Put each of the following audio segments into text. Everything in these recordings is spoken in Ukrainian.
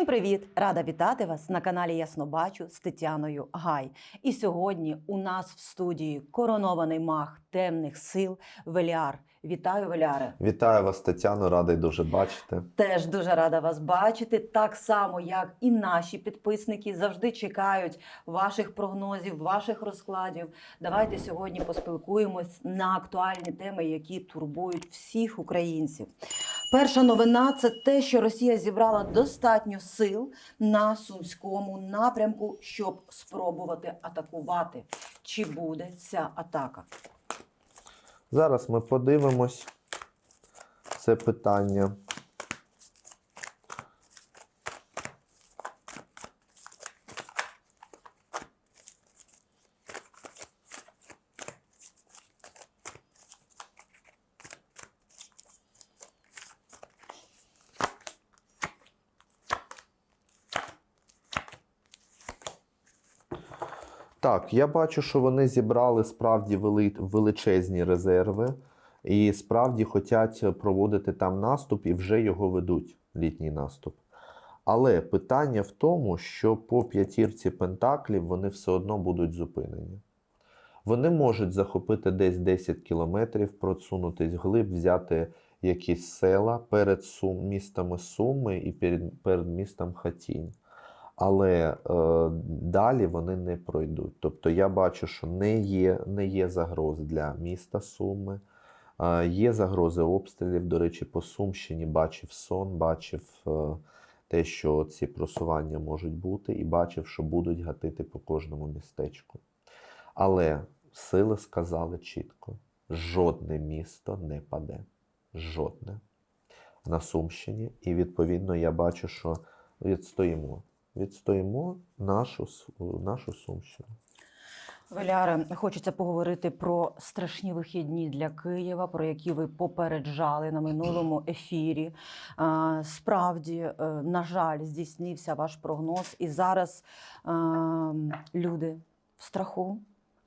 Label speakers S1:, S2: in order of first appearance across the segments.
S1: Всім привіт! Рада вітати вас на каналі Яснобачу з Тетяною Гай. І сьогодні у нас в студії коронований маг темних сил Веліар. Вітаю, Веліаре!
S2: Вітаю вас, Тетяно, радий дуже бачити.
S1: Теж дуже рада вас бачити. Так само, як і наші підписники завжди чекають ваших прогнозів, ваших розкладів. Давайте сьогодні поспілкуємось на актуальні теми, які турбують всіх українців. Перша новина це те, що Росія зібрала достатньо сил на сумському напрямку, щоб спробувати атакувати. Чи буде ця атака?
S2: Зараз ми подивимось це питання. Я бачу, що вони зібрали справді вели- величезні резерви і справді хочуть проводити там наступ і вже його ведуть, літній наступ. Але питання в тому, що по п'ятірці пентаклів вони все одно будуть зупинені. Вони можуть захопити десь 10 кілометрів, просунутись вглиб, взяти якісь села перед Сум, містами Суми і перед, перед містом Хатінь. Але е, далі вони не пройдуть. Тобто я бачу, що не є, не є загроз для міста Суми. Е, є загрози обстрілів. До речі, по Сумщині бачив сон, бачив е, те, що ці просування можуть бути, і бачив, що будуть гатити по кожному містечку. Але сили сказали чітко: жодне місто не паде. Жодне. На Сумщині. І відповідно я бачу, що відстоїмо. Відстоїмо нашу, нашу Сумщину.
S1: Веляре, хочеться поговорити про страшні вихідні для Києва, про які ви попереджали на минулому ефірі. Справді, е, на жаль, здійснився ваш прогноз, і зараз люди в страху,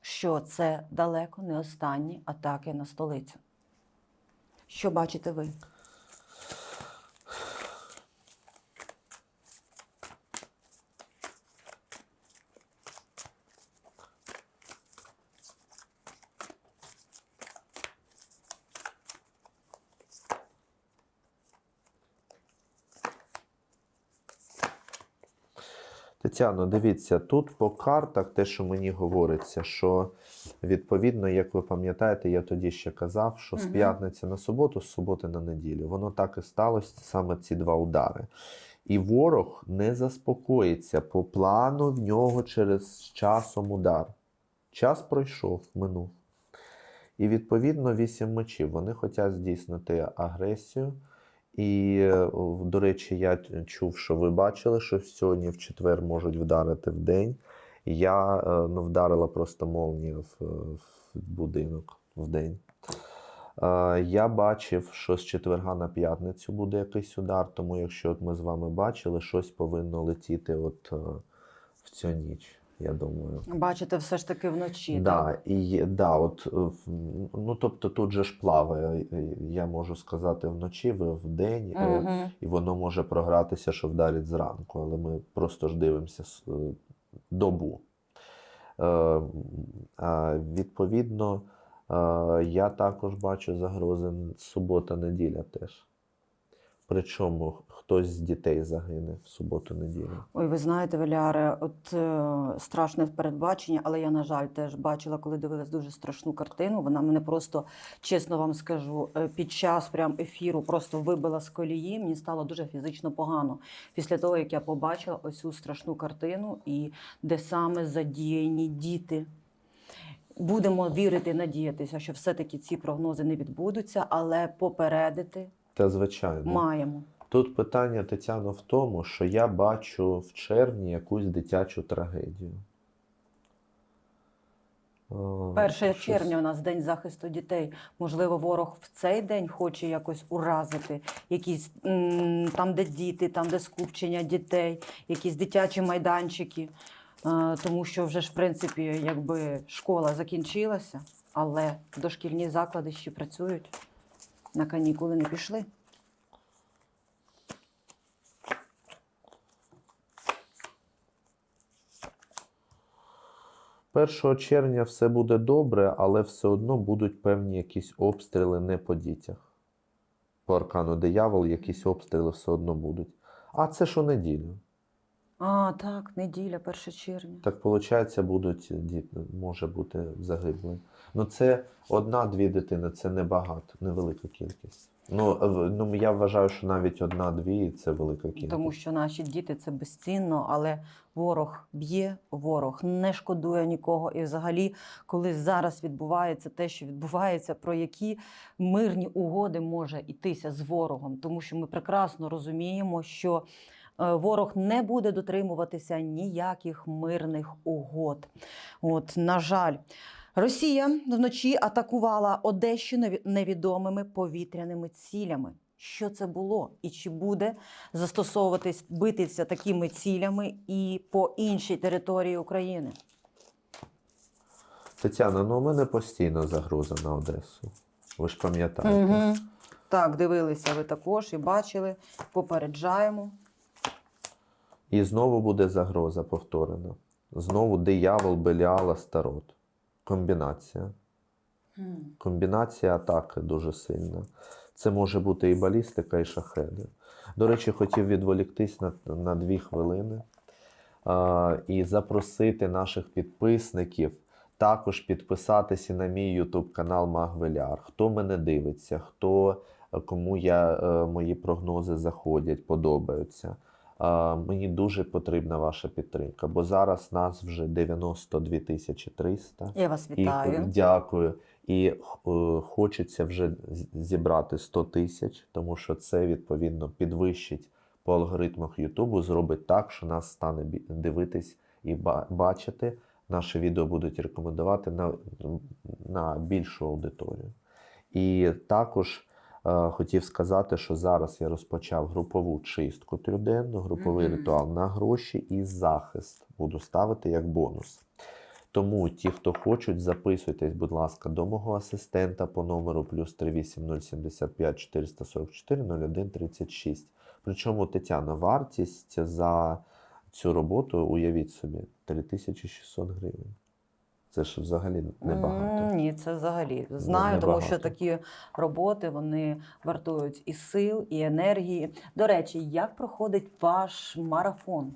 S1: що це далеко не останні атаки на столицю. Що бачите ви?
S2: Тетяно, дивіться, тут по картах те, що мені говориться, що відповідно, як ви пам'ятаєте, я тоді ще казав, що з п'ятниці на суботу, з суботи на неділю. Воно так і сталося, саме ці два удари. І ворог не заспокоїться по плану в нього через часом удар. Час пройшов, минув. І відповідно вісім мечів. Вони хочуть здійснити агресію. І, е, до речі, я чув, що ви бачили, що сьогодні в четвер можуть вдарити в день. Я е, ну, вдарила просто молнія в, в будинок в день. Е, Я бачив, що з четверга на п'ятницю буде якийсь удар, тому якщо от ми з вами бачили, щось повинно летіти от е, в цю ніч, я думаю.
S1: Бачите, все ж таки вночі.
S2: Да,
S1: так?
S2: і да, от, е, ну, тобто тут же ж плаває, е, я можу сказати вночі, ви вдень, е,
S1: Мгм.
S2: і воно може програтися, що вдарить зранку, але ми просто ж дивимося е, добу. Е, Відповідно, е, я також бачу загрози субота-неділя теж. Причому хтось з дітей загине в суботу-неділю.
S1: Ой, ви знаєте, Веляре, от е, страшне передбачення, але я, на жаль, теж бачила, коли дивилась дуже страшну картину. Вона мене просто, чесно вам скажу, е, під час прям ефіру просто вибила з колії. Мені стало дуже фізично погано після того, як я побачила ось цю страшну картину, і де саме задіяні діти. Будемо вірити надіятися, що все-таки ці прогнози не відбудуться, але попередити
S2: Та звичайно.
S1: маємо.
S2: Тут питання Тетяно в тому, що я бачу в червні якусь дитячу трагедію. О,
S1: 1
S2: щось-
S1: червня у нас день захисту дітей. Можливо, ворог в цей день хоче якось уразити якісь там, де діти, там, де скупчення дітей, якісь дитячі майданчики. Тому що вже ж, в принципі, якби школа закінчилася, але дошкільні заклади ще працюють на канікули не пішли.
S2: «1 червня все буде добре, але все одно будуть певні якісь обстріли не по дітях. По аркану диявол якісь обстріли все одно будуть. А це що неділю.
S1: А, так, неділя, 1 червня.
S2: Так виходить, будуть діти, може бути загиблі. Ну це одна-дві дитини, це небагато, невелика кількість. Ну, ну я вважаю, що навіть одна-дві це велика кількість.
S1: Тому що наші діти це безцінно, але ворог б'є, ворог не шкодує нікого. І взагалі, коли зараз відбувається те, що відбувається, про які мирні угоди може йтися з ворогом, тому що ми прекрасно розуміємо, що е, ворог не буде дотримуватися ніяких мирних угод. От, на жаль. Росія вночі атакувала Одещину неві- невідомими повітряними цілями. Що це було і чи буде застосовуватись битися такими цілями і по іншій території України?
S2: Тетяна, ну у мене постійно загроза на Одесу. Ви ж пам'ятаєте.
S1: Угу. Так, дивилися ви також і бачили. Попереджаємо.
S2: І знову буде загроза повторена. Знову диявол, Беліал, Астарот. Комбінація. Комбінація атаки дуже сильна. Це може бути і балістика, і шахеди. До речі, хотів відволіктись на, на дві хвилини а, і запросити наших підписників також підписатися на мій YouTube канал Магвеляр. Хто мене дивиться, хто е, кому я, е, мої прогнози заходять, подобаються. Мені дуже потрібна ваша підтримка, бо зараз нас вже 92 тисячі 300.
S1: Я вас
S2: І
S1: вітаю.
S2: дякую. І е, хочеться вже зібрати 100 тисяч, тому що це відповідно підвищить по алгоритмах Ютубу, зробить так, що нас стане дивитись і бачити. Наші відео будуть рекомендувати на, на більшу аудиторію. І також хотів сказати, що зараз я розпочав групову чистку трьохденну, груповий
S1: Мгм.
S2: ритуал на гроші і захист буду ставити як бонус. Тому ті, хто хочуть, записуйтесь, будь ласка, до мого асистента по номеру плюс 38075 444 01 36. Причому Тетяна, вартість за цю роботу, уявіть собі, 3600 гривень. Це ж взагалі небагато.
S1: Ні, це взагалі знаю, тому що такі роботи вони вартують і сил, і енергії. До речі, як проходить ваш марафон?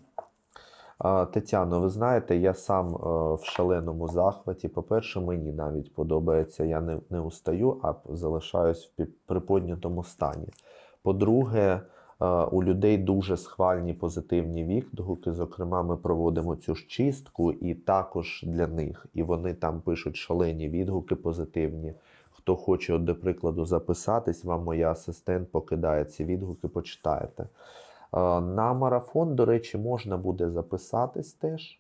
S2: Тетяно, ви знаєте, я сам е, в шаленому захваті. По-перше, мені навіть подобається, я не, не устаю, а залишаюсь в приподнятому стані. По-друге, у людей дуже схвальні позитивні відгуки. Зокрема, ми проводимо цю ж чистку і також для них. І вони там пишуть шалені відгуки позитивні. Хто хоче, до прикладу, записатись, вам моя асистент покидає ці відгуки, почитаєте. Е, На марафон, до речі, можна буде записатись теж,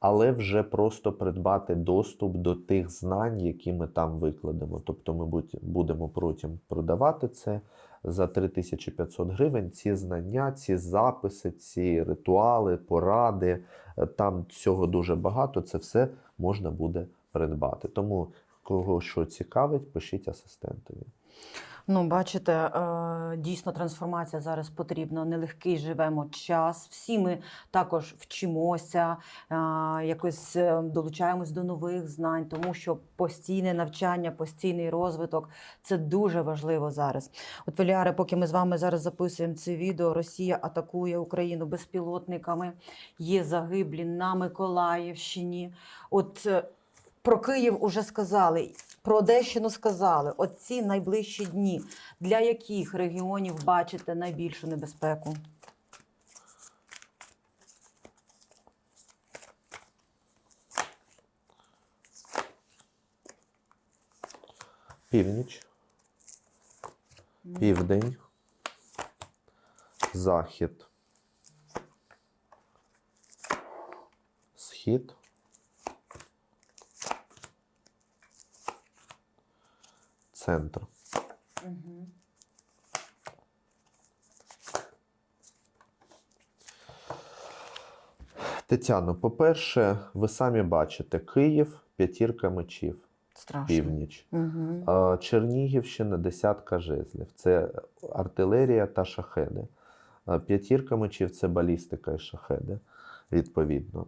S2: але вже просто придбати доступ до тих знань, які ми там викладемо. Тобто ми будемо потім продавати це за 3500 гривень. Ці знання, ці записи, ці ритуали, поради. е, Там цього дуже багато. Це все можна буде придбати. Тому кого що цікавить, пишіть асистентові.
S1: Ну, бачите, е, дійсно трансформація зараз потрібна. Нелегкий живемо час. Всі ми також вчимося, е, якось е, долучаємось до нових знань, тому що постійне навчання, постійний розвиток це дуже важливо зараз. От Веліари, поки ми з вами зараз записуємо це відео, Росія атакує Україну безпілотниками. Є загиблі на Миколаївщині. От про Київ уже сказали, про Одещину сказали. От ці найближчі дні. Для яких регіонів бачите найбільшу небезпеку?
S2: Північ, південь, захід, схід, центр.
S1: Угу.
S2: Тетяно, по-перше, ви самі бачите Київ, п'ятірка мечів,
S1: Страшно.
S2: північ.
S1: Угу.
S2: Чернігівщина десятка жезлів. Це артилерія та шахеди. П'ятірка мечів це балістика і шахеди, відповідно.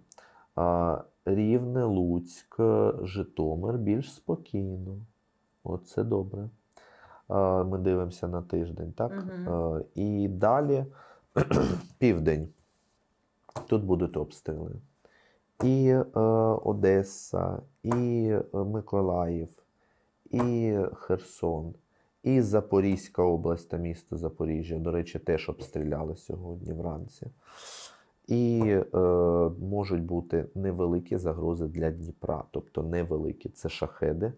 S2: Рівне, Луцьк, Житомир більш спокійно. От це добре. Ми дивимося на тиждень, так? Е, І далі південь. Тут будуть обстріли. І е, Одеса, і е, Миколаїв, і Херсон, і Запорізька область та місто Запоріжжя. До речі, теж обстріляли сьогодні вранці. І е, можуть бути невеликі загрози для Дніпра, тобто невеликі. Це шахеди.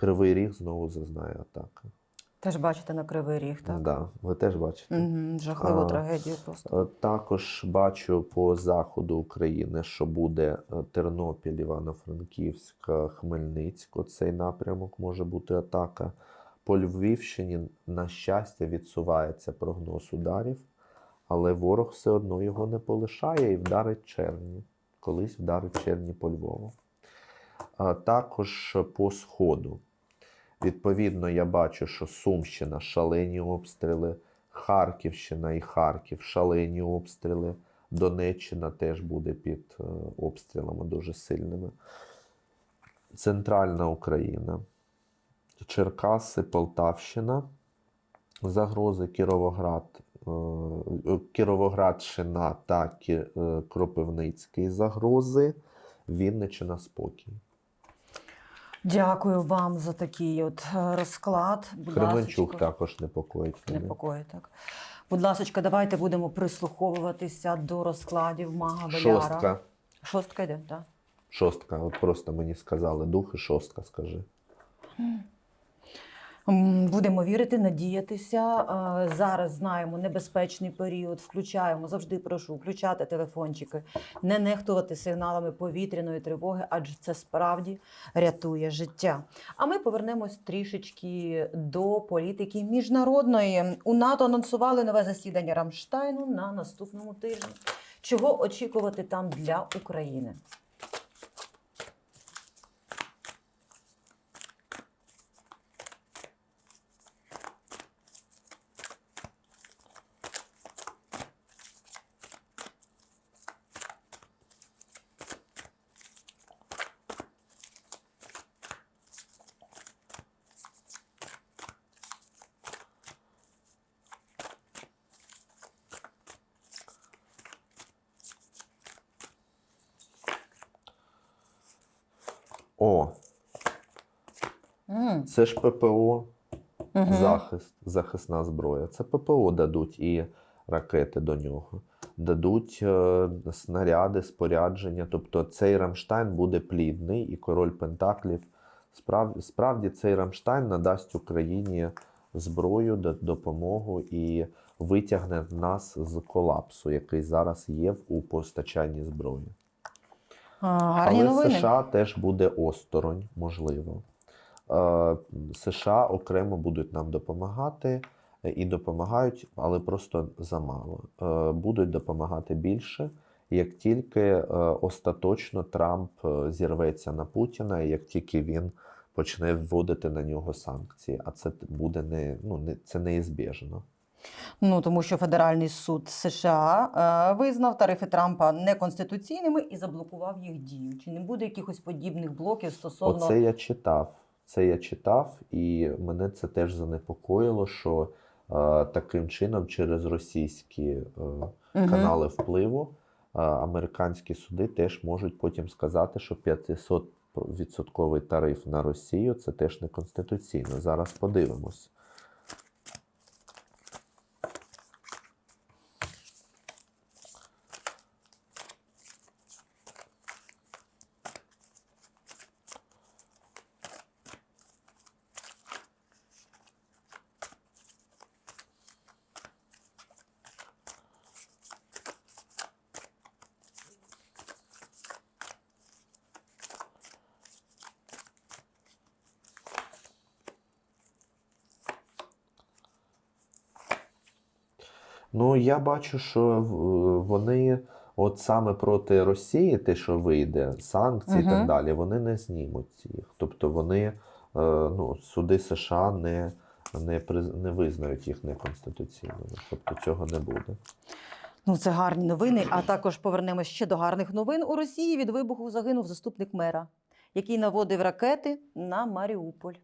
S2: Кривий ріг знову зазнає атаки.
S1: Теж бачите на кривий ріг, так?
S2: Да, ви теж бачите.
S1: Угу, жахливу
S2: А,
S1: трагедію просто.
S2: Е, Також бачу по заходу України, що буде е, Тернопіль, Івано-Франківськ, е, Хмельницьк. Оцей напрямок може бути атака. По Львівщині, на щастя, відсувається прогноз ударів, але ворог все одно його не полишає і вдарить червні. Колись вдарить червні по Львову. А також по Сходу. Відповідно, я бачу, що Сумщина шалені обстріли, Харківщина і Харків шалені обстріли. Донеччина теж буде під е, обстрілами дуже сильними. Центральна Україна, Черкаси, Полтавщина, загрози Кіровоград, е, е, Кіровоградщина та Кропивницький загрози, Вінниччина спокій.
S1: Дякую вам за такий от е, розклад. Будь
S2: Кременчук
S1: ласочка.
S2: також непокоїть
S1: Непокоїть, так. Будь ласка, давайте будемо прислуховуватися до розкладів мага Беляра.
S2: Шостка.
S1: Шостка йде, так.
S2: Шостка. От просто мені сказали духи, шостка, скажи.
S1: Будемо вірити, надіятися. Зараз знаємо небезпечний період. Включаємо завжди прошу включати телефончики, не нехтувати сигналами повітряної тривоги, адже це справді рятує життя. А ми повернемось трішечки до політики міжнародної. У НАТО анонсували нове засідання Рамштайну на наступному тижні. Чого очікувати там для України?
S2: О, це ж ППО,
S1: мгм.
S2: захист, захисна зброя. Це ППО дадуть і ракети до нього. Дадуть е, снаряди, спорядження. Тобто цей Рамштайн буде плідний, і король Пентаклів. Справді, справді цей Рамштайн надасть Україні зброю, допомогу і витягне нас з колапсу, який зараз є у постачанні зброї.
S1: Гарні
S2: Але
S1: новини.
S2: США теж буде осторонь, можливо. Е, США окремо будуть нам допомагати е, і допомагають, але просто замало. Е, Будуть допомагати більше, як тільки остаточно Трамп зірветься на Путіна, і як тільки він почне вводити на нього санкції. А це буде не, ну, не це неізбіжно.
S1: Ну тому що Федеральний суд США е, визнав тарифи Трампа неконституційними і заблокував їх дію. Чи не буде якихось подібних блоків стосовно
S2: Оце я читав. Це я читав, і мене це теж занепокоїло, що е, таким чином через російські е,
S1: Мгм.
S2: канали впливу е, американські суди теж можуть потім сказати, що 500% тариф на Росію це теж неконституційно. Зараз подивимось. Ну, я бачу, що в- вони, от саме проти Росії, те, що вийде, санкції і так далі, вони не знімуть їх. Тобто вони, е, ну, суди США не, не, приз- не визнають їх неконституційними. Тобто цього не буде.
S1: Ну, це гарні новини. А також повернемось ще до гарних новин. У Росії від вибуху загинув заступник мера, який наводив ракети на Маріуполь.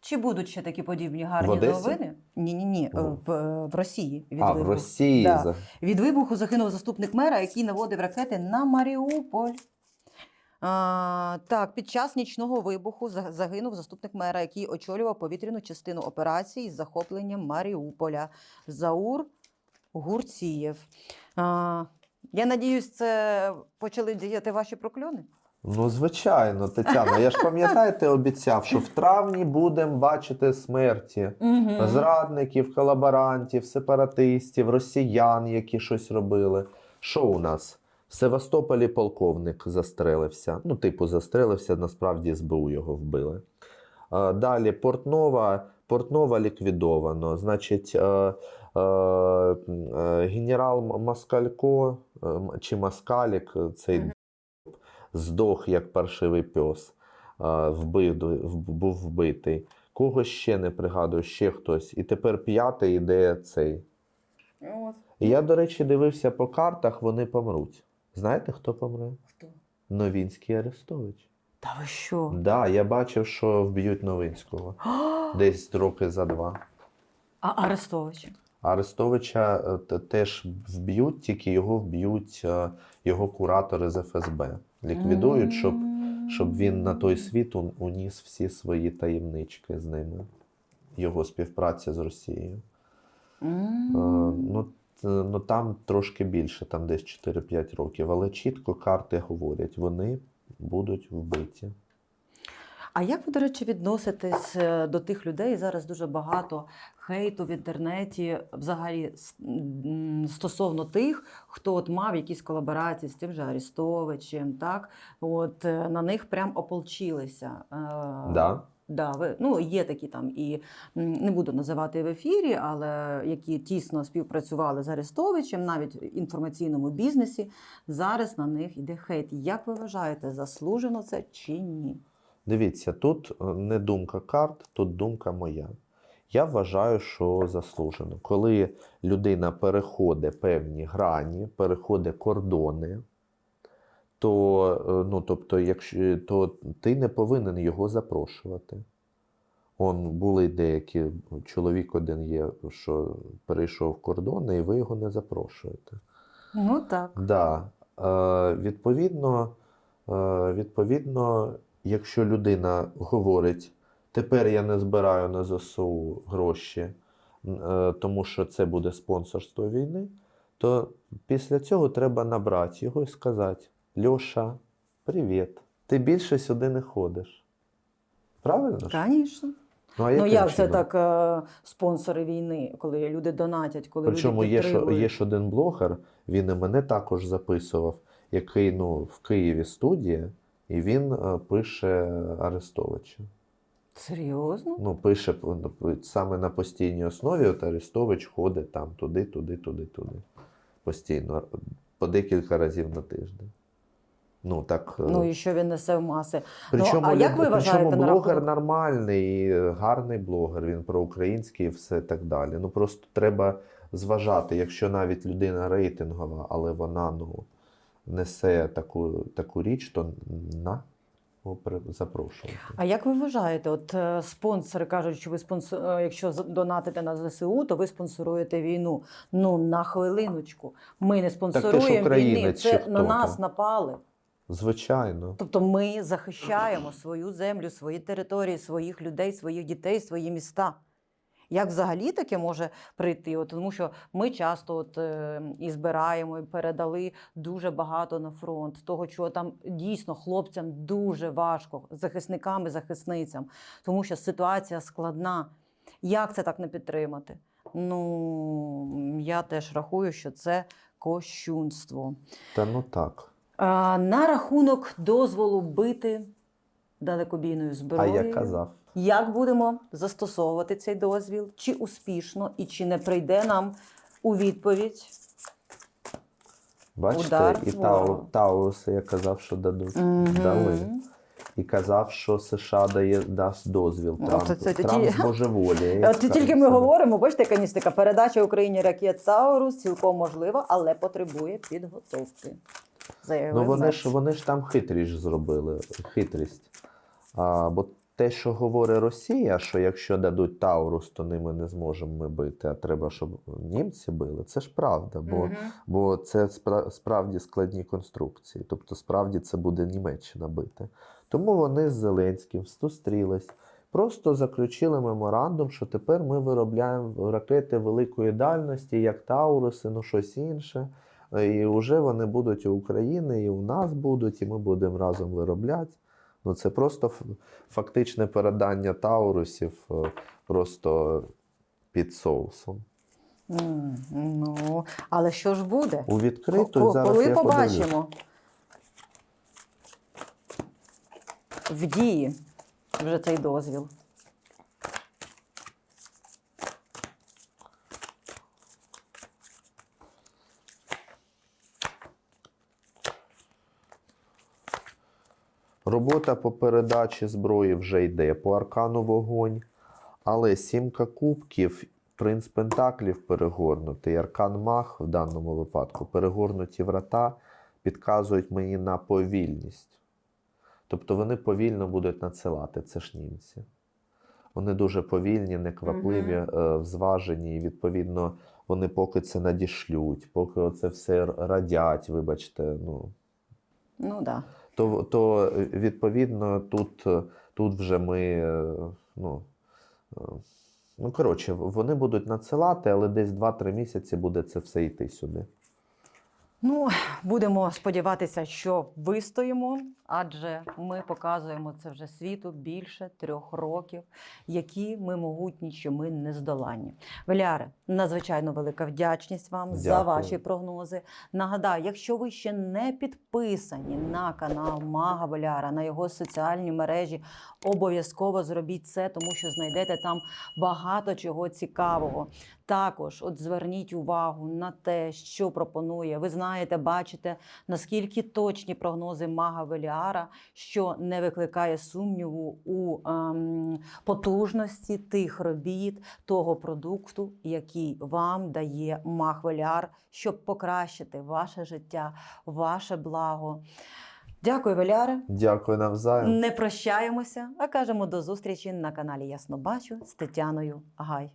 S1: Чи будуть ще такі подібні гарні
S2: В
S1: новини? Ні, ні, ні. В, в Росії від
S2: а, в
S1: вибуху.
S2: Росії.
S1: Да. Від вибуху загинув заступник мера, який наводив ракети на Маріуполь. А, так, під час нічного вибуху загинув заступник мера, який очолював повітряну частину операції з захопленням Маріуполя. Заур Гурцієв. А, я надіюсь, це почали діяти ваші прокльони?
S2: Ну, звичайно, Тетяна. Я ж пам'ятаєте, обіцяв, що в травні будемо бачити смерті.
S1: Угу.
S2: Зрадників, колаборантів, сепаратистів, росіян, які щось робили. Що у нас? В Севастополі полковник застрелився. Ну, типу, застрелився, насправді СБУ його вбили. Далі Портнова, Портнова ліквідовано. Значить, е, е, е, генерал Маскалько чи Маскалік, цей. Здох як паршивий пес, був вбитий. Кого ще не пригадую, ще хтось. І тепер п'ятий іде цей.
S1: От.
S2: І я, до речі, дивився по картах, вони помруть. Знаєте, хто помре?
S1: Хто?
S2: Новінський Арестович.
S1: Та ви що?
S2: Так, да, я бачив, що вб'ють Новинського. Десь роки за два.
S1: А Арестович?
S2: Арестовича е, теж вб'ють, тільки його вб'ють е, його куратори з ФСБ. Ліквідують, щоб, щоб він на той світ уніс всі свої таємнички з ними. Його співпраця з Росією. Е, Ну, ну там трошки більше, там десь 4-5 років, але чітко карти говорять, вони будуть вбиті.
S1: А як ви, до речі, відноситесь е, до тих людей? Зараз дуже багато хейту в інтернеті, взагалі стосовно тих, хто от мав якісь колаборації з тим же Арестовичем, так от е, на них прям ополчилися. Е,
S2: Да?
S1: Да, ви, ну, є такі там і не буду називати в ефірі, але які тісно співпрацювали з Арестовичем, навіть в інформаційному бізнесі. Зараз на них йде хейт. Як ви вважаєте, заслужено це чи ні?
S2: Дивіться, тут е, не думка карт, тут думка моя. Я вважаю, що заслужено. Коли людина переходить певні грані, переходить кордони, то, е, ну, тобто, якщо, то ти не повинен його запрошувати. Он були деякі, чоловік один є, що перейшов кордони, і ви його не запрошуєте.
S1: Ну так.
S2: Да. Е, відповідно, е, відповідно, якщо людина говорить, тепер я не збираю на ЗСУ гроші, е, тому що це буде спонсорство війни, то після цього треба набрати його і сказати: Льоша, привіт, ти більше сюди не ходиш. Правильно?
S1: Звісно.
S2: Ну, а
S1: Ну як це так е, спонсори війни, коли люди донатять, коли
S2: Причому
S1: люди
S2: є, що, є ж один блогер, він і мене також записував, який ну, в Києві студія, і він е, пише Арестовича.
S1: Серйозно?
S2: Ну, пише саме на постійній основі, от Арестович ходить там туди, туди, туди, туди. Постійно, по декілька разів на тиждень. Ну, так. е,
S1: Ну і що він несе в маси?
S2: Причому,
S1: а як ви вважаєте
S2: причому блогер
S1: рахунок-
S2: нормальний, гарний блогер, він проукраїнський і все так далі. Ну просто треба зважати, якщо навіть людина рейтингова, але вона ну, несе таку, таку річ, то на запрошувати.
S1: А як ви вважаєте, от е, спонсори кажуть, що ви спонсор, е, якщо донатите на ЗСУ, то ви спонсоруєте війну. Ну на хвилиночку. Ми не спонсоруємо війни. Це на нас напали.
S2: Звичайно.
S1: Тобто ми захищаємо свою землю, свої території, своїх людей, своїх дітей, свої міста. Як взагалі таке може прийти? От, тому що ми часто от, е, і збираємо, і передали дуже багато на фронт, того, що там дійсно хлопцям дуже важко, захисникам і захисницям, тому що ситуація складна. Як це так не підтримати? Ну, я теж рахую, що це кощунство.
S2: Та ну так.
S1: А, на рахунок дозволу бити далекобійною зброєю.
S2: А я казав.
S1: Як будемо застосовувати цей дозвіл? Чи успішно і чи не прийде нам у відповідь?
S2: Бачите,
S1: Удар
S2: і. Тау, Тауруси я казав, що дадуть.
S1: Мгм.
S2: Дали. і казав, що США дає дасть дозвіл.
S1: Ну,
S2: Трамп,
S1: це- це
S2: Трамп
S1: ті-
S2: збожеволіє.
S1: От тільки ми говоримо, бачите, яка містика. Передача Україні ракет Таурус цілком можлива, але потребує підготовки. Заявив
S2: Ну вони ж вони ж там хитрість зробили. Хитрість. А, бо те, що говорить Росія, що якщо дадуть Таурус, то ними не зможемо ми бити, а треба, щоб німці били. Це ж правда, бо,
S1: Мгм.
S2: бо це спра- справді складні конструкції. Тобто, справді це буде Німеччина бити. Тому вони з Зеленським зустрілись. Просто заключили меморандум, що тепер ми виробляємо ракети великої дальності, як Тауруси, ну щось інше. І вже вони будуть у України, і у нас будуть, і ми будемо разом виробляти. Ну, це просто фактичне передання Таурусів е, просто під соусом.
S1: Mm, Ну, але що ж буде?
S2: У відкриту
S1: Ко-
S2: зараз
S1: Коли
S2: я подивлюсь.
S1: побачимо в дії вже цей дозвіл.
S2: Робота по передачі зброї вже йде по аркану вогонь, але сімка кубків, принц Пентаклів перегорнутий, аркан Мах в даному випадку, перегорнуті врата підказують мені на повільність. Тобто вони повільно будуть надсилати, це ж німці. Вони дуже повільні, неквапливі,
S1: Мгм.
S2: е, взважені, і відповідно вони поки це надішлють, поки це все радять, вибачте, ну,
S1: Ну так. Да.
S2: То, то е, відповідно тут, е, тут вже ми. е, Ну, ну, коротше, вони будуть надсилати, але десь 2-3 місяці буде це все йти сюди.
S1: Ну, будемо сподіватися, що вистоїмо, адже ми показуємо це вже світу більше трьох років, які ми могутні, що ми нездоланні. Веляре, надзвичайно велика вдячність вам за ваші прогнози. Нагадаю, якщо ви ще не підписані на канал Мага Веляра, на його соціальні мережі, обов'язково зробіть це, тому що знайдете там багато чого цікавого. Також от зверніть увагу на те, що пропонує. Ви знаєте, бачите, наскільки точні прогнози мага Веліара, що не викликає сумніву у ем, потужності тих робіт, того продукту, який вам дає маг Веліар, щоб покращити ваше життя, ваше благо. Дякую, Веляре.
S2: Дякую навзаєм.
S1: Не прощаємося, а кажемо до зустрічі на каналі Ясно Бачу з Тетяною Гай.